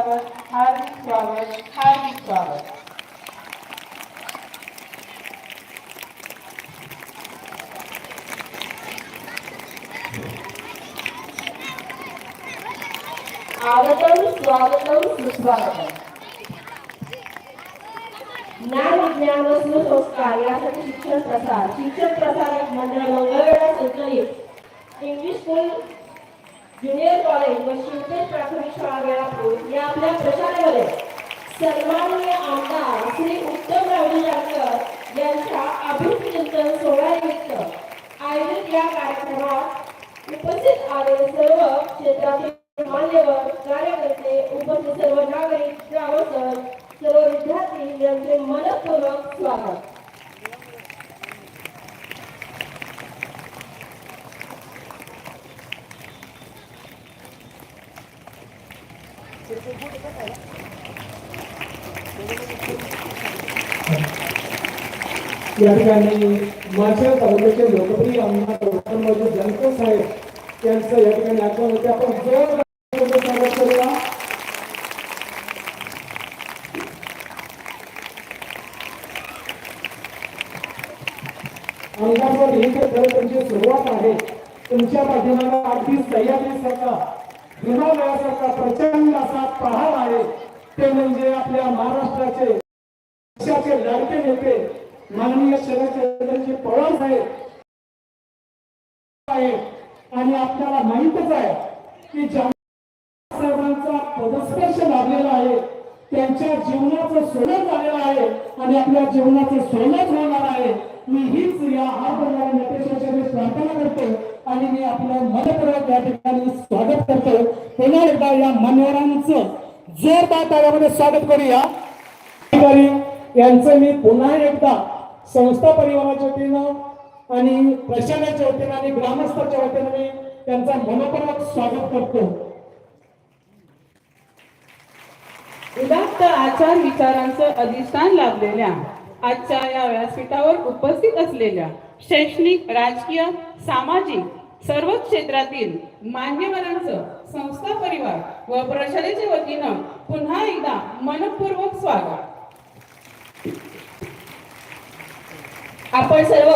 स्वागत हार्दिक स्वागत हार्दिक स्वागत आगतम स्वागतम सुस्वागतम ज्ञान विज्ञान व सुसंस्कार यासाठी शिक्षण प्रसार शिक्षण प्रसारक मंडळ मंगळवेढा संचलित इंग्लिश स्कूल ज्युनियर कॉलेज व शिवतेज प्राथमिक शाळा वेळापूर या आपल्या प्रशालेमध्ये सन्माननीय आमदार श्री उत्तम रावजी जानकर यांच्या अभिचिंतन सोहळ्यानिमित्त आयोजित या कार्यक्रमात उपस्थित आलेले सर्व क्षेत्रातील मान्यवर कार्यकर्ते उपस्थित सर्व नागरिक ग्रामस्थ सर्व विद्यार्थी यांचे मनपूर्वक स्वागत. या ठिकाणी माझ्या तालुक्याचे लोकप्रिय आमदार उत्तमराजे जानकर साहेब यांचं या ठिकाणी आगमन होते. आपण जोरदार स्वागत करूया. आमदार ही तर खरं तुमची सुरुवात आहे. तुमच्या पाठीमागे अगदी सरकार हिमालयासारखा प्रचंड असा पहाड आहे. ते म्हणजे आपल्या महाराष्ट्राचे पक्षाचे लाडके नेते माननीय शरदचंद्रजी पवार साहेब आहे आणि आपल्याला माहितच आहे की ज्या त्यांच्या जीवनाचं सोनं झालेलं आहे आणि आपल्या जीवनाचं सोनंच होणार आहे. मी हीच या हा बनणाऱ्या नटेश्वराची प्रार्थना करतो आणि मी आपलं मनपूर्वक या ठिकाणी स्वागत करतो. पुन्हा एकदा या मान्यवरांचं जोरदार ताऱ्यामध्ये स्वागत करूया. अधिकारी यांचं मी पुन्हा एकदा संस्था परिवाराच्या वतीनं आणि प्रशासनाच्या वतीनं आणि ग्रामस्थाच्या वतीनं मी त्यांचा मनपूर्वक स्वागत करतो. उदात्त आचार विचारांचं अधिष्ठान लाभलेल्या आजच्या या व्यासपीठावर उपस्थित असलेल्या शैक्षणिक राजकीय सामाजिक सर्वच क्षेत्रातील मान्यवरांचं संस्था परिवार व प्रशालेच्या वतीनं पुन्हा एकदा मनपूर्वक स्वागत. आपण सर्व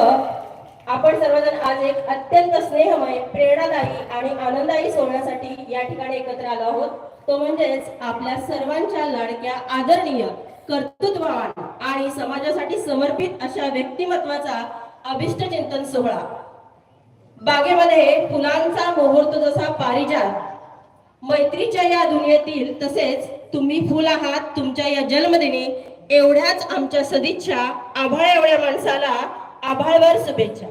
आपण सर्वजण आज एक अत्यंत स्नेहमय प्रेरणादायी आणि आनंददायी सोहळ्यासाठी या ठिकाणी एकत्र आलो आहोत. तो म्हणजेच आपल्या सर्वांच्या लाडक्या आदरणीय कर्तृत्ववान आणि समाजासाठी समर्पित अशा व्यक्तिमत्वाचा अभिष्ट चिंतन सोहळा. बागेमध्ये फुलांचा मुहूर्त जसा पारिजात मैत्रीच्या या दुनियेतील तसेच तुम्ही फुल आहात तुमच्या या जन्मदिनी एवढ्याच आमच्या सदिच्छा आभाळ एवढ्या माणसाला आभाळवर शुभेच्छा.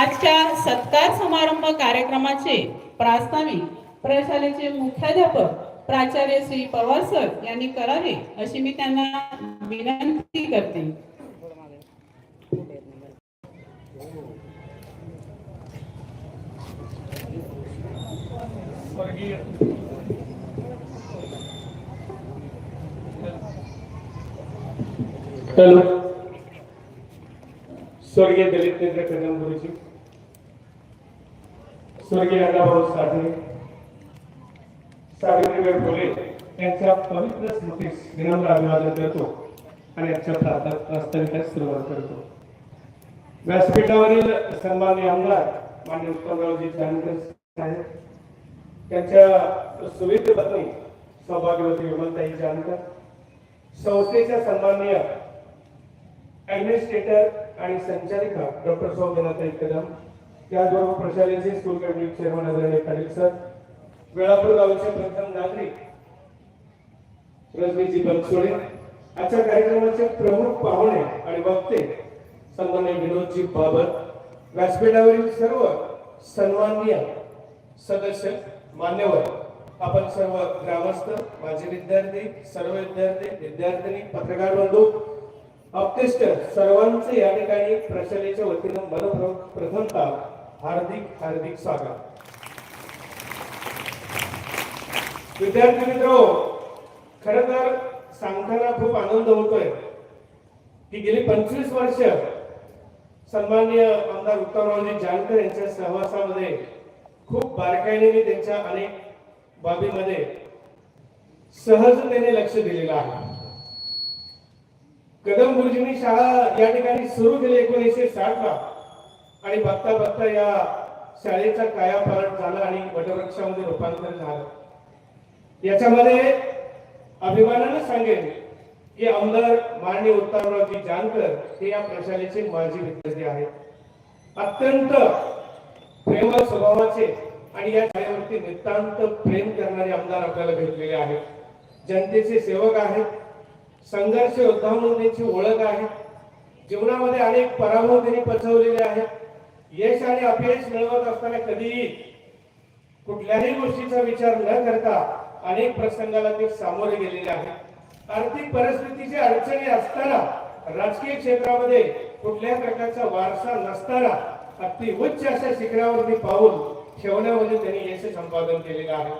आजच्या सत्कार समारंभ कार्यक्रमाचे प्रास्ताविक प्रशालेचे मुख्याध्यापक प्राचार्य श्री पवार सर यांनी करावे अशी मी त्यांना विनंती करते. स्वर्गीय दलित नेते कदम गुरुजी स्वर्गीय अण्णाभाऊ साठे सावित्रीबाई फुले यांच्या पवित्र स्मृतीस विनम्र अभिवादन करतो आणि आजच्या प्रार्थना प्रास्ताविकास सुरुवात करतो. व्यासपीठावरील सन्मान्य आमदार मान्य उत्तमरावजी जानकर साहेब त्यांच्या सुविध पत्नी सौभाग्यवती विमलताई जानकर संस्थेच्या सन्माननीय ऍडमिनिस्ट्रेटर आणि संचालिका डॉक्टर सौम्यनाथाई कदम त्याचबरोबर प्रशालेचे स्कूल कॅबिनेट चेअरमन आदरणीय पाटील सर वेळापूर गावचे प्रथम नागरिक रजनीजी बनसोडे. आजच्या कार्यक्रमाचे प्रमुख पाहुणे आणि वक्ते सन्मान्य विनोदजी बाबर व्यासपीठावरील सर्व सन्माननीय सदस्य मान्यवर आपण सर्व ग्रामस्थ माझे विद्यार्थी सर्व विद्यार्थी विद्यार्थिनी पत्रकार बंधू अपतिष्ठ सर्वांचे या ठिकाणी प्रशालेच्या वतीनं मनप्रथमता हार्दिक हार्दिक स्वागत. विद्यार्थी मित्र खर तर सांगताना खूप आनंद होतोय की गेली पंचवीस वर्ष सन्माननीय आमदार उत्तमरावजी जानकर यांच्या सहवासामध्ये खूप बारकाईने मी त्यांच्या अनेक बाबीमध्ये सहजतेने लक्ष दिलेलं आहे. कदम गुरुजींनी शाळा या ठिकाणी सुरू केली एकोणीसशे साठ ला आणि बघता बघता या शाळेचा कायापालट झाला आणि वटवृक्षामध्ये रूपांतर झालं. याच्यामध्ये अभिमानानं सांगेन की आमदार माननीय उत्तमरावजी जानकर हे या प्रशालेचे माजी विद्यार्थी आहेत. अत्यंत प्रेम स्वभावाचे आणि या शाळेवरती नितांत प्रेम करणारे आमदार आपल्याला भेटलेले आहेत. जनतेचे सेवक आहेत संघर्ष योद्धा म्हणून त्यांची ओळख आहे. जीवनामध्ये अनेक पराभव त्यांनी पचवलेले आहेत. यश आणि अपयश मिळवत असताना कधीही कुठल्याही गोष्टीचा विचार न करता अनेक प्रसंगाला ते सामोरे गेलेले आहेत. आर्थिक परिस्थितीची अडचणी असताना राजकीय क्षेत्रामध्ये कुठल्याही प्रकारचा वारसा नसताना अगदी उच्च अशा शिखरावरती पाहून ठेवण्यामध्ये त्यांनी यश संपादन केलेलं आहे.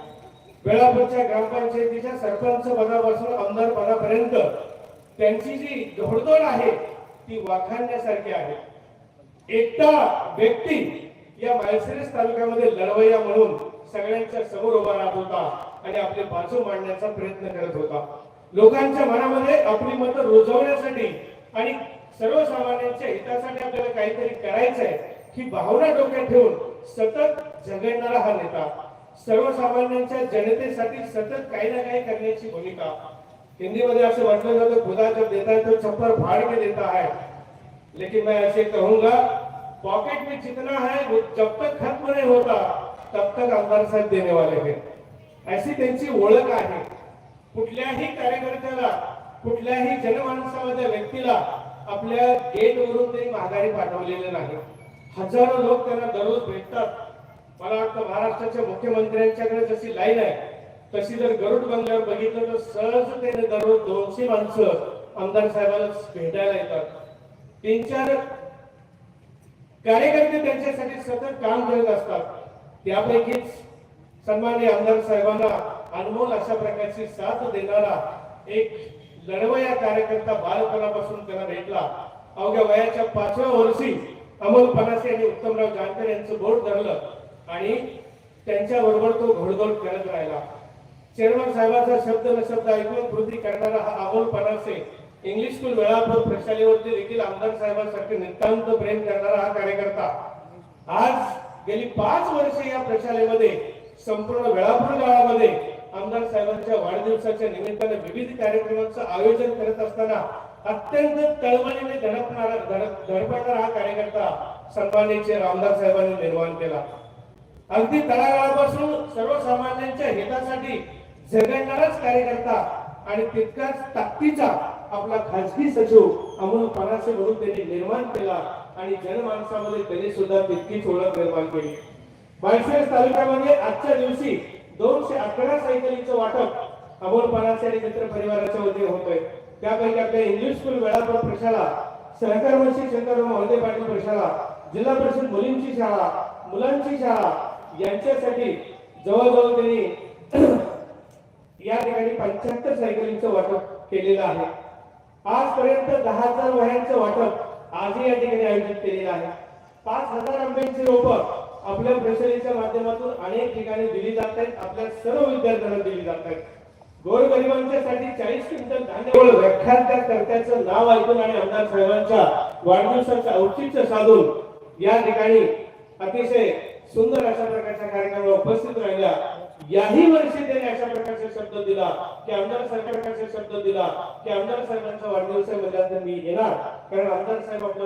वेळापूरच्या ग्रामपंचायतीच्या सरपंच पदापासून आमदार पदापर्यंत त्यांची जी घोडदोड आहे ती वाखाणण्यासारखी आहे. एकटा व्यक्ती या माळशिरस तालुक्यामध्ये लढवय्या म्हणून सगळ्यांच्या समोर उभा राहत होता आणि आपली बाजू मांडण्याचा प्रयत्न करत होता. लोकांच्या मनामध्ये आपली मतं रुजवण्यासाठी आणि सर्वसामान्यांच्या हितासाठी आपल्याला काहीतरी करायचं आहे ही भावना डोक्यात ठेवून सतत झगडणारा हा नेता सर्वसामान्यांच्या जनतेसाठी सतत काही ना काही करण्याची भूमिका. हिंदीमध्ये असं म्हटलं जातं खुदा जब देता है तो छप्पर फाड़ के देता है. लेकिन मैं ऐसे कहूंगा पॉकेट में जितना है वो जब तक खत्म नहीं होता तब तक आमदार साहेब देने वाले हैं। अशी त्यांची ओळख आहे। कुठल्याही कार्यकर्त्याला कुठल्याही जनमानसामध्ये व्यक्तीला आपल्या गेटवरून ते माघारी पाठवलेले नाही. हजारो लोक त्यांना दररोज भेटतात. मला वाटतं महाराष्ट्राच्या मुख्यमंत्र्यांच्याकडे जशी लाईन आहे तशी जर गरुड बंगल्यावर बघितलं तर सहज त्याने दररोज दोनशे माणसं आमदार साहेबांना भेटायला येतात. तीन चार कार्यकर्ते त्यांच्यासाठी सतत काम करत असतात. त्यापैकीच सन्मान्य आमदार साहेबांना अनमोल अशा प्रकारची साथ देणारा एक लढवया कार्यकर्ता बालपणापासून त्याला भेटला. अवघ्या वयाच्या पाचव्या वर्षी अमोल पनासे आणि उत्तमराव जानकर यांचं बोट धरलं आणि त्यांच्या बरोबर तो घोडदौड करत राहिला. चेअरमन साहेबांचा शब्द न शब्द ऐकून कृती करणारा हा अमोल पनासे इंग्लिश स्कूल वेळापूर प्रशालेवरती देखील आमदार साहेबांसारखे नितांत प्रेम करणारा हा कार्यकर्ता. आज गेली पाच वर्षे या प्रशालेमध्ये संपूर्ण वेळापूर गावामध्ये आमदार साहेबांच्या वाढदिवसाच्या निमित्ताने विविध कार्यक्रमांचं आयोजन करत असताना अत्यंत तळमळीने धडपणारा धड- धडपडणारा हा कार्यकर्ता सन्मानीचे रामदार साहेबांनी निर्माण केला. अगदी तळागाळापासून सर्वसामान्यांच्या हितासाठी झगडणाराच कार्यकर्ता आणि तितकाच ताकदीचा आपला खासगी सचिव अमोल परासे म्हणून त्यांनी निर्माण केला आणि जनमानसामध्ये त्यांनी सुद्धा तितकीच ओळख निर्माण केली. बाळशेस तालुक्यामध्ये आजच्या दिवशी दोनशे अकरा सायकलीचं वाटप अमोल परासे आणि मित्र परिवाराच्या वतीने होतोय त्यापैकी आपल्या इंग्लिश स्कूल वेळापूर प्रशाला सहकार मंत्री शंकर मोहिते पाटील प्रशाला जिल्हा परिषद मुलींची शाळा मुलांची शाळा यांच्यासाठी जवळजवळ त्यांनी या ठिकाणी पंच्याहत्तर सायकलींचं वाटप केलेलं आहे. आजपर्यंत दहा हजार वह्यांचं वाटप आजही या ठिकाणी आयोजित केलेलं आहे. पाच हजार आंब्यांची रोपं आपल्या प्रशालेच्या माध्यमातून अनेक ठिकाणी दिली जात आहेत. आपल्या सर्व विद्यार्थ्यांना दिली जात आहेत. गोरगरिबांच्यासाठी चाळीस क्विंटल धान्य व्याख्यात्या कर्त्याचं नाव ऐकून आणि आमदार साहेबांच्या वाढदिवसाचं औचित्य साधून या ठिकाणी अतिशय सुंदर अशा प्रकारच्या कार्यक्रमाला उपस्थित राहिल्या. याही वर्षी त्यांनी अशा प्रकारचा शब्द दिला की आमदार साहेब शब्द दिला की आमदार साहेबांचा वाढदिवस आहे मी येणार. कारण आमदार साहेब